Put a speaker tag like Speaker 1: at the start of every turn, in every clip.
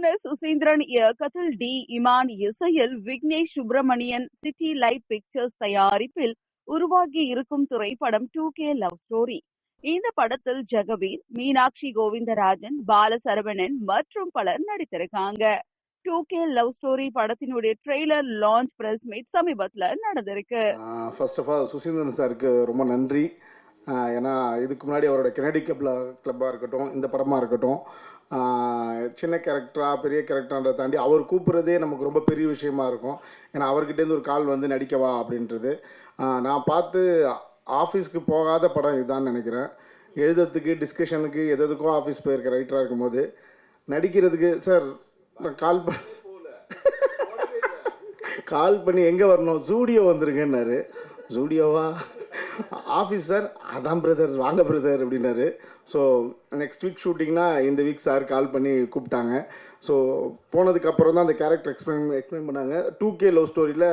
Speaker 1: இயக்குனர் சுசீந்திரன் இயக்கத்தில் டி. இமான் இசையில் Vignesh Subramanian City Light Pictures தயாரிப்பில் உருவாகி இருக்கும் திரைப்படம் டூ கே லவ் ஸ்டோரி. இந்த படத்தில் ஜெகவீர் மீனாட்சி கோவிந்தராஜன் பாலசரவணன் மற்றும் பலர் நடித்திருக்காங்க. டூ கே லவ் ஸ்டோரி படத்தினுடைய ட்ரெய்லர் லான்ச் பிரஸ் மீட் சமீபத்தில் நடந்திருக்கு.
Speaker 2: ஃபர்ஸ்ட் ஆஃப் ஆல் சுசீந்திரன் சாருக்கு ரொம்ப நன்றி. ஏன்னா இதுக்கு முன்னாடி அவரோட கெனடி கிளப்ல கிளப்பாக இருக்கட்டும் இந்த படமாக இருக்கட்டும் சின்ன கேரக்டரா பெரிய கேரக்டரான்றதை தாண்டி அவர் கூப்பிட்றதே நமக்கு ரொம்ப பெரிய விஷயமா இருக்கும். ஏன்னா அவர்கிட்டேருந்து ஒரு கால் வந்து நடிக்கவா அப்படின்றது. நான் பார்த்து ஆஃபீஸ்க்கு போகாத படம் இதுதான் நினைக்கிறேன். எழுதுறதுக்கு டிஸ்கஷனுக்கு எது ஆஃபீஸ் போயிருக்க ரைட்டராக இருக்கும்போது நடிக்கிறதுக்கு சார் நான் கால் பண்ண கால் பண்ணி எங்கே வரணும்? ஜூடியோ வந்துருங்கன்னாரு. ஜூடியோவா ஆஃபீஸ் சார் அதான் பிரதர் வாங்க பிரதர் அப்படின்னாரு. ஸோ நெக்ஸ்ட் வீக் ஷூட்டிங்னா இந்த வீக் சார் கால் பண்ணி கூப்பிட்டாங்க. ஸோ போனதுக்கப்புறம் தான் அந்த கேரக்டர் எக்ஸ்பிளைன் எக்ஸ்பிளைன் பண்ணாங்க. டூ கே லவ் ஸ்டோரியில்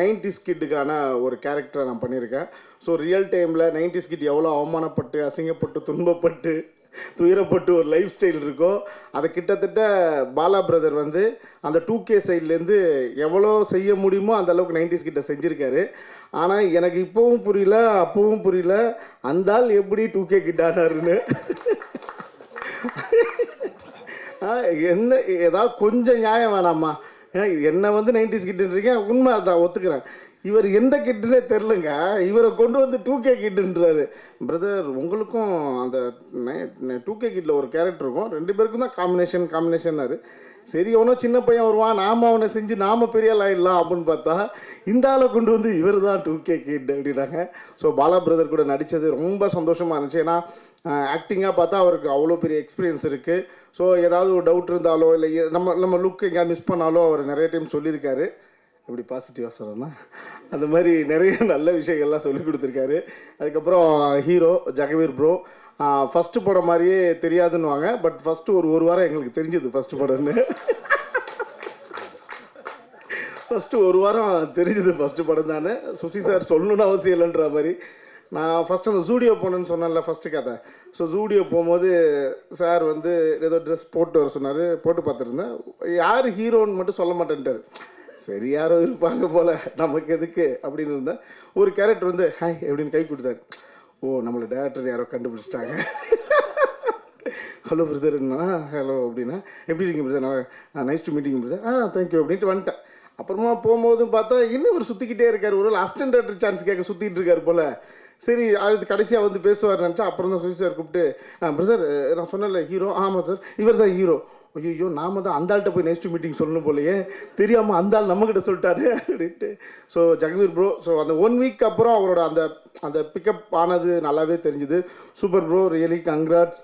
Speaker 2: நைன்டிஸ் கிட்டுக்கான ஒரு கேரக்டரை நான் பண்ணியிருக்கேன் ஸோ ரியல் டைமில் நைன்டிஸ் கிட் எவ்வளோ அவமானப்பட்டு அசிங்கப்பட்டு துன்பப்பட்டு துயரப்பட்டு ஒரு லைஃப் ஸ்டைல் இருக்கோ அதை கிட்டத்தட்ட பாலா பிரதர் வந்து அந்த டூ கே சைட்லேருந்து எவ்வளோ செய்ய முடியுமோ அந்த அளவுக்கு நைன்டிஸ் கிட்ட செஞ்சுருக்காரு. ஆனால் எனக்கு இப்போவும் புரியல அப்போவும் புரியல அந்த ஆள் எப்படி டூ கே கிட்டானாருன்னு ஆ, என்ன ஏதாவது கொஞ்சம் நியாயம் வேணாமா என்னை வந்து நைன்டிஸ் கிட்டுன்றீங்க உண்மை அதான் ஒத்துக்கிறேன். இவர் எந்த கிட்டுனே தெரிலங்க இவரை கொண்டு வந்து டூ கே கிட்டுன்றாரு. பிரதர் உங்களுக்கும் அந்த டூ கே கிட்டில் ஒரு கேரக்டர் இருக்கும். ரெண்டு பேருக்கும் தான் காம்பினேஷன் காம்பினேஷன்னாரு சரி அவனோ சின்ன பையன் வருவான். நாம அவனை செஞ்சு நாம பெரிய ஆள் ஆயிடலாம் அப்படின்னு பார்த்தா இந்த ஆளை கொண்டு வந்து இவர் தான் டூ கே கிட் அப்படின்னாங்க. ஸோ பாலா பிரதர் கூட நடித்தது ரொம்ப சந்தோஷமாக இருந்துச்சு. ஏன்னா ஆக்டிங்காக பார்த்தா அவருக்கு அவ்வளோ பெரிய எக்ஸ்பீரியன்ஸ் இருக்குது ஸோ ஏதாவது ஒரு டவுட் இருந்தாலோ இல்லை நம்ம நம்ம லுக் எங்கேயாவது மிஸ் பண்ணாலோ அவர் நிறைய டைம் சொல்லியிருக்காரு. எப்படி பாசிட்டிவாக சொல்லணும்னா அந்த மாதிரி நிறைய நல்ல விஷயங்கள்லாம் சொல்லி கொடுத்துருக்காரு. அதுக்கப்புறம் ஹீரோ ஜெகவீர் ப்ரோ ஃபஸ்ட்டு படம் மாதிரியே தெரியாதுன்னுவாங்க பட் ஃபஸ்ட்டு ஒரு ஒரு வாரம் எங்களுக்கு தெரிஞ்சது ஃபஸ்ட்டு படம்னு. ஃபஸ்ட்டு ஒரு வாரம் தெரிஞ்சது ஃபஸ்ட்டு படம் தானே. சுசி சார் சொல்லணும்னு அவசியம் இல்லைன்ற மாதிரி. நான் ஃபஸ்ட்டு அந்த ஜூடியோ போனேன்னு சொன்னேன்ல ஃபஸ்ட்டு கதை. ஸோ ஜூடியோ போகும்போது சார் வந்து ஏதோ ட்ரெஸ் போட்டு வர சொன்னார் போட்டு பார்த்துருந்தேன். யார் ஹீரோன்னு மட்டும் சொல்ல மாட்டேன்ட்டார். சரி யாரோ இருப்பாங்க போல. நமக்கு எதுக்கு? அப்படின்னு இருந்தேன் ஒரு கேரக்டர் வந்து ஹாய் எப்படின்னு கை கொடுத்தாரு. ஓ நம்மளை டேரக்டர் யாரோ கண்டுபிடிச்சிட்டாங்க. ஹலோ பிரதர்னா ஹலோ அப்படின்னா எப்படி இருக்கீங்க brother nice to meeting brother ah thank you அப்படின்ட்டு வந்துட்டேன். அப்புறமா போகும்போதும் பார்த்தா இன்னும் ஒரு சுற்றிக்கிட்டே இருக்கார். ஒரு அசிஸ்டன்ட் டேரக்டர் சான்ஸ் கேட்க சுற்றிட்டு இருக்கார் போல. சரி அது கடைசியாக வந்து பேசுவார் நினச்சா அப்புறம் தான் சுசி சார் கூப்பிட்டு பிரதர் நான் சொன்னேன்ல ஹீரோ ஆமாம் சார் இவர் தான் ஹீரோ ஐயோ நாம தான் அந்த ஆள்கிட்ட போய் நெக்ஸ்ட் மீட்டிங் சொல்லணும் போலயே. தெரியாமல் அந்த ஆள் நம்மக்கிட்ட சொல்லிட்டாரு அப்படின்ட்டு. ஸோ ஜெகவீர் ப்ரோ ஸோ அந்த ஒன் வீக் அப்புறம் அவரோட அந்த அந்த பிக்கப் ஆனது நல்லாவே தெரிஞ்சுது. சூப்பர் ப்ரோ ரியலி கங்க்ராட்ஸ்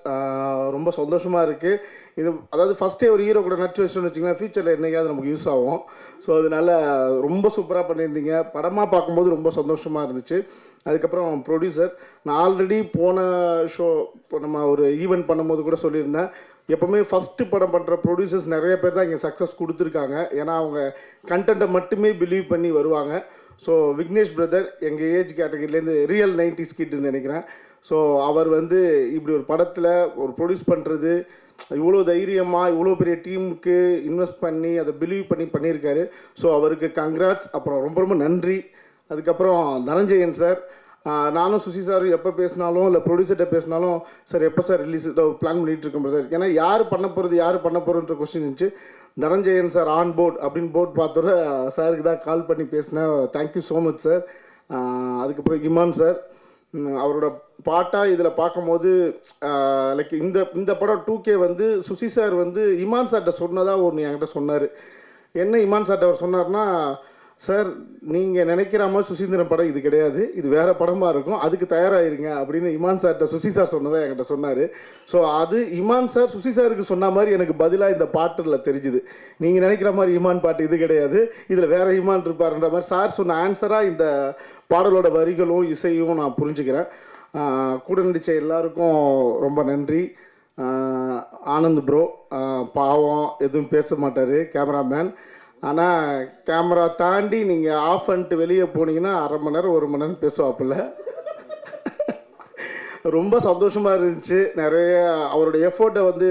Speaker 2: ரொம்ப சந்தோஷமாக இருக்குது இது அதாவது ஃபஸ்ட்டே ஒரு ஹீரோ கூட நட்டு வச்சோம்னு வச்சிங்கன்னா ஃபியூச்சரில் என்னைக்காவது நமக்கு யூஸ் ஆகும். ஸோ அதனால ரொம்ப சூப்பராக பண்ணியிருந்தீங்க. படமாக பார்க்கும்போது ரொம்ப சந்தோஷமாக இருந்துச்சு. அதுக்கப்புறம் ப்ரொடியூசர் நான் ஆல்ரெடி போன ஷோ இப்போ நம்ம ஒரு ஈவெண்ட் பண்ணும்போது கூட சொல்லியிருந்தேன். எப்போவுமே ஃபஸ்ட்டு படம் பண்ணுற ப்ரொடியூசர்ஸ் நிறைய பேர் தான் இங்கே சக்ஸஸ் கொடுத்துருக்காங்க. ஏன்னா அவங்க கண்டென்ட்டை மட்டுமே பிலீவ் பண்ணி வருவாங்க. ஸோ விக்னேஷ் பிரதர் எங்கள் ஏஜ் கேட்டகரியிலேருந்து ரியல் நைன்டி ஸ்கிட்னு நினைக்கிறேன். ஸோ அவர் வந்து இப்படி ஒரு படத்தில் ஒரு ப்ரொடியூஸ் பண்ணுறது இவ்வளோ தைரியமாக இவ்வளோ பெரிய டீமுக்கு இன்வெஸ்ட் பண்ணி அதை பிலீவ் பண்ணி பண்ணியிருக்காரு. ஸோ அவருக்கு கங்க்ராட்ஸ் அப்புறம் ரொம்ப ரொம்ப நன்றி. அதுக்கப்புறம் தனஞ்சயன் சார் நானும் சுசி சார் எப்போ பேசினாலும் இல்லை ப்ரொடியூசர்கிட்ட பேசினாலும் சார் எப்போ சார் ரிலீஸ் பிளான் பண்ணிகிட்டு இருக்கோம் சார் ஏன்னா யார் பண்ண போகிறது யார் பண்ண போகிறோன்ற கொஸ்டின் இருந்துச்சு. தனஞ்சயன் சார் ஆன் போர்ட் அப்படின்னு போர்ட் பார்த்தோட சாருக்கு தான் கால் பண்ணி பேசினேன். தேங்க்யூ ஸோ மச் சார் அதுக்கப்புறம் இமான் சார். அவரோட பாட்டாக இதில் பார்க்கும்போது லைக் இந்த இந்த படம் டூ கே வந்து சுசி சார் வந்து இமான் சார்கிட்ட சொன்னதாக ஒன்று என்கிட்ட சொன்னார். என்ன இமான் சார்கிட்ட அவர் சொன்னார்னா சார் நீங்கள் நினைக்கிற மாதிரி சுசீந்திரன் படம் இது கிடையாது. இது வேற படமாக இருக்கும். அதுக்கு தயாராகிருங்க அப்படின்னு இமான் சார்கிட்ட சுசி சார் சொன்னதை என்கிட்ட சொன்னார். ஸோ அது இமான் சார் சுசி சாருக்கு சொன்ன மாதிரி எனக்கு பதிலாக இந்த பாட்டில் தெரிஞ்சுது. நீங்கள் நினைக்கிற மாதிரி இமான் பாட்டு இது கிடையாது. இதில் வேற இமான் இருப்பார்ன்ற மாதிரி சார் சொன்ன ஆன்சராக இந்த பாடலோட வரிகளும் இசையும் நான் புரிஞ்சுக்கிறேன். கூட நடித்த எல்லாருக்கும் ரொம்ப நன்றி. ஆனந்த் ப்ரோ பாவம் எதுவும் பேச மாட்டார் கேமராமேன் ஆனால் கேமரா தாண்டி நீங்கள் ஆஃப் பண்ணிட்டு வெளியே போனீங்கன்னா அரை மணி நேரம் ஒரு மணி நேரம் பேசுவாப்புல. ரொம்ப சந்தோஷமாக இருந்துச்சு. நிறைய அவரோட எஃபோர்ட்டை வந்து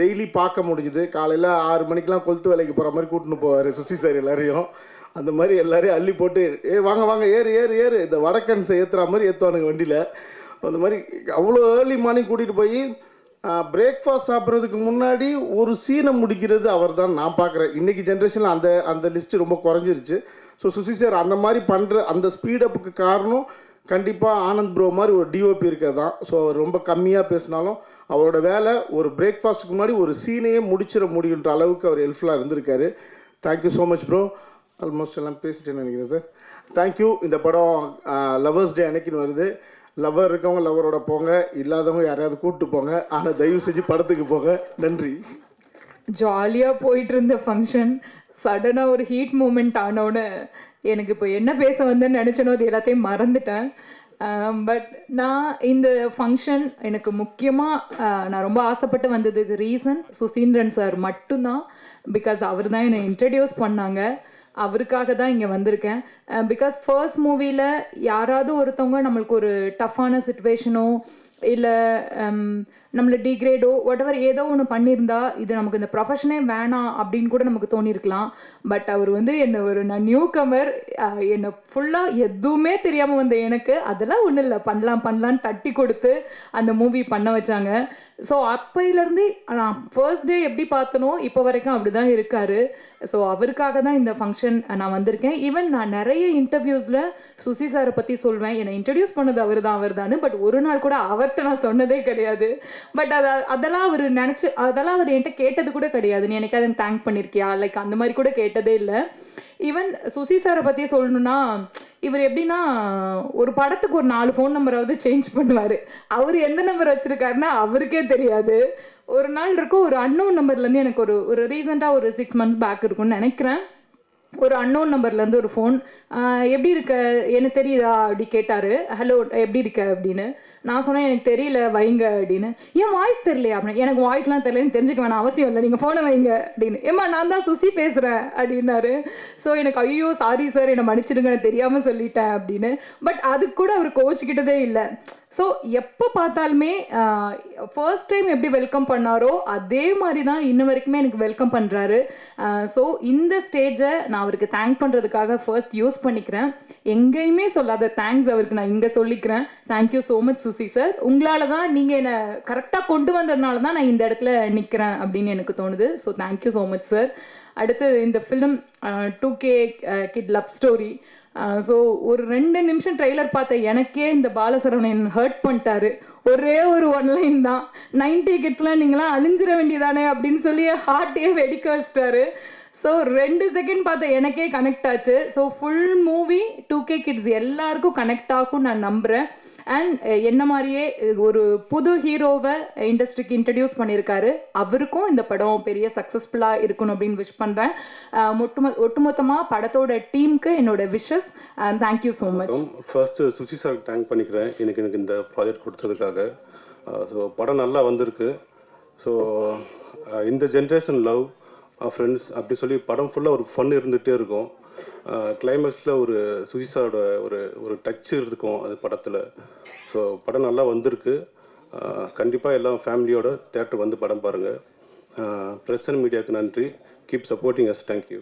Speaker 2: டெய்லி பார்க்க முடிஞ்சுது. காலையில் ஆறு மணிக்கெலாம் கொளுத்து வேலைக்கு போகிற மாதிரி கூட்டின்னு போவார் சுசி சார் எல்லாரையும். அந்த மாதிரி எல்லாரையும் அள்ளி போட்டு ஏ வாங்க வாங்க ஏறு ஏறு ஏறு. இந்த வடக்கன்ஸை ஏற்றுற மாதிரி ஏற்றுவானுங்க வண்டியில். அந்த மாதிரி அவ்வளோ ஏர்லி மார்னிங் கூட்டிகிட்டு போய் பிரேக்ஃபாஸ்ட் சாப்பிட்றதுக்கு முன்னாடி ஒரு சீனை முடிக்கிறது அவர் தான் நான் பார்க்குறேன். இன்றைக்கி ஜென்ரேஷனில் அந்த அந்த லிஸ்ட்டு ரொம்ப குறைஞ்சிருச்சு. ஸோ சுசி சார் அந்த மாதிரி பண்ணுற அந்த ஸ்பீடப்புக்கு காரணம் கண்டிப்பாக ஆனந்த் ப்ரோ மாதிரி ஒரு டிஓபி இருக்கிறது தான் ஸோ அவர் ரொம்ப கம்மியாக பேசினாலும் அவரோட வேலை ஒரு பிரேக்ஃபாஸ்ட்டுக்கு முன்னாடி ஒரு சீனையே முடிச்சிட முடியுன்ற அளவுக்கு அவர் ஹெல்ப்ஃபுல்லாக இருந்திருக்காரு. Thank you so much bro almost எல்லாம் பேசிட்டேன்னு நினைக்கிறேன் சார் தேங்க்யூ இந்த படம் லவர்ஸ் டே அன்னைக்குன்னு வருது. லவர் இருக்கவங்க லவரோட போங்க. இல்லாதவங்க யாரையாவது கூப்பிட்டு போங்க. ஆனால் தயவு செஞ்சு படத்துக்கு போங்க. நன்றி.
Speaker 3: ஜாலியாக போயிட்டு இருந்த ஃபங்க்ஷன் சடனாக ஒரு ஹீட் மூமெண்ட் ஆனோடனே எனக்கு இப்போ என்ன பேச வந்தேன்னு நினச்சனோ அது எல்லாத்தையும் மறந்துட்டேன். பட் நான் இந்த ஃபங்க்ஷன் எனக்கு முக்கியமாக நான் ரொம்ப ஆசைப்பட்டு வந்தது இது ரீசன் சுசீந்திரன் சார் மட்டும்தான். பிகாஸ் அவர் தான் என்னை இன்ட்ரடியூஸ் பண்ணாங்க. அவருக்காக தான் இங்கே வந்திருக்கேன். பிகாஸ் ஃபர்ஸ்ட் மூவியில் யாராவது ஒருத்தவங்க நம்மளுக்கு ஒரு டஃப்பான சுச்சுவேஷனோ இல்லை நம்மளை டிகிரேடோ ஒட்டவர் ஏதோ ஒன்று பண்ணியிருந்தா இது நமக்கு இந்த ப்ரொஃபஷனே வேணாம் அப்படின்னு கூட நமக்கு தோணியிருக்கலாம் பட் அவர் வந்து என்னை ஒரு நான் நியூ கமர் என்னை ஃபுல்லாக எதுவுமே தெரியாமல் வந்த எனக்கு அதெல்லாம் ஒன்றும் இல்லை. பண்ணலாம் பண்ணலான்னு தட்டி கொடுத்து அந்த மூவி பண்ண வச்சாங்க. ஸோ அப்பையிலேருந்து நான் ஃபர்ஸ்ட் டே எப்படி பார்த்தனோ இப்போ வரைக்கும் அப்படி தான் இருக்காரு. ஸோ அவருக்காக தான் இந்த ஃபங்க்ஷன் நான் வந்திருக்கேன். ஈவன் நான் நிறைய இன்டர்வியூஸில் சுசி சாரை பற்றி சொல்வேன். என்னை இன்ட்ரடியூஸ் பண்ணது அவர் தான் அவர் தான் பட் ஒரு நாள் கூட அவர்கிட்ட நான் சொன்னதே கிடையாது. பட் அதை அதெல்லாம் அவர் நினச்சி அதெல்லாம் அவர் என்கிட்ட கேட்டது கூட கிடையாது. நீ எனக்கு அதை தேங்க் பண்ணியிருக்கியா லைக் அந்த மாதிரி கூட கேட்டதே இல்லை. ஈவன் சுசி சாரை பற்றி சொல்லணும்னா இவர் எப்படின்னா ஒரு படத்துக்கு ஒரு நாலு ஃபோன் நம்பராவது சேஞ்ச் பண்ணுவார். அவர் எந்த நம்பர் வச்சுருக்காருன்னா அவருக்கே தெரியாது. ஒரு நாள் இருக்கும் ஒரு அன்னோன் நம்பர்லேருந்து எனக்கு ஒரு ஒரு ரீசெண்டாக ஒரு சிக்ஸ் மந்த்ஸ் பேக் இருக்கும்னு நினைக்கிறேன். ஒரு அன்னோன் நம்பர்லேருந்து ஒரு ஃபோன் எப்படி இருக்க? எனக்கு தெரியுதா? அப்படி கேட்டார். ஹலோ எப்படி இருக்க? அப்படின்னு. நான் சொன்னேன் எனக்கு தெரியல வைங்க அப்படின்னு. ஏன் வாய்ஸ் தெரியலையா? அப்படின்னு. எனக்கு வாய்ஸ்லாம் தெரியலன்னு தெரிஞ்சுக்க வேணாம் அவசியம் இல்லை. நீங்கள் ஃபோனை வைங்க அப்படின்னு. ஏம்மா நான் தான் சுசி பேசுகிறேன் அப்படின்னாரு. ஸோ எனக்கு ஐயோ சாரி சார் என்னை மன்னிச்சிடுங்க நான் தெரியாமல் சொல்லிட்டேன் அப்படின்னு. பட் அது கூட அவர் கோச்சிக்கிட்டதே இல்லை. ஸோ எப்போ பார்த்தாலுமே ஃபர்ஸ்ட் டைம் எப்படி வெல்கம் பண்ணாரோ அதே மாதிரி தான் இன்ன வரைக்குமே எனக்கு வெல்கம் பண்ணுறாரு ஸோ இந்த ஸ்டேஜை நான் அவருக்கு தேங்க் பண்ணுறதுக்காக ஃபர்ஸ்ட் யூஸ் பண்ணிக்கிறேன். எங்கேயுமே சொல்லாத தேங்க்ஸ் அவருக்கு நான் இங்கே சொல்லிக்கிறேன். Thank you so much Susi. Sir. உங்களால தான் நீங்கள் என்னை கரெக்டாக கொண்டு வந்ததுனால தான் நான் இந்த இடத்துல நிற்கிறேன் அப்படின்னு எனக்கு தோணுது. So thank you so much sir அடுத்து இந்த film two K kid love story so ஒரு ரெண்டு நிமிஷம் ட்ரெய்லர் பார்த்த எனக்கே இந்த பாலசரவணன் ஹர்ட் பண்ணிட்டாரு. ஒரே ஒரு ஒன்லைன் தான். நைன்டி கிட்ஸ்லாம் நீங்களாம் அழிஞ்சிட வேண்டியதானே அப்படின்னு சொல்லி ஹார்ட்டே வெடிக்க வச்சிட்டாரு. ஸோ ரெண்டு செகண்ட் பார்த்த எனக்கே கனெக்ட் ஆச்சு. So full movie two K kids எல்லாருக்கும் கனெக்ட் ஆகும் நான் நம்புகிறேன் அண்ட் uh, என்ன மாதிரியே ஒரு புது ஹீரோவை இண்டஸ்ட்ரிக்கு இன்ட்ரடியூஸ் பண்ணியிருக்காரு. அவருக்கும் இந்த படம் பெரிய சக்ஸஸ்ஃபுல்லாக இருக்கணும் அப்படின்னு விஷ் பண்ணுறேன் ஒட்டுமொ ஒட்டுமொத்தமாக படத்தோட டீமுக்கு என்னோட wishes thank you so much
Speaker 4: first Susi sir thank பண்ணிக்கிறேன். எனக்கு எனக்கு இந்த ப்ராஜெக்ட் கொடுத்ததுக்காக. ஸோ படம் நல்லா வந்திருக்கு. ஸோ இந்த ஜென்ரேஷன் லவ் ஃப்ரெண்ட்ஸ் அப்படி சொல்லி படம் ஃபுல்லாக ஒரு ஃபன் இருந்துகிட்டே இருக்கும். கிளைமேக்ஸில் ஒரு சுஜிசாரோட ஒரு ஒரு டச் இருக்கும் அது படத்தில். ஸோ படம் நல்லா வந்திருக்கு. கண்டிப்பாக எல்லாம் ஃபேமிலியோட தேட்டர் வந்து படம் பாருங்கள் பிரசன் மீடியாவுக்கு நன்றி. Keep supporting us thank you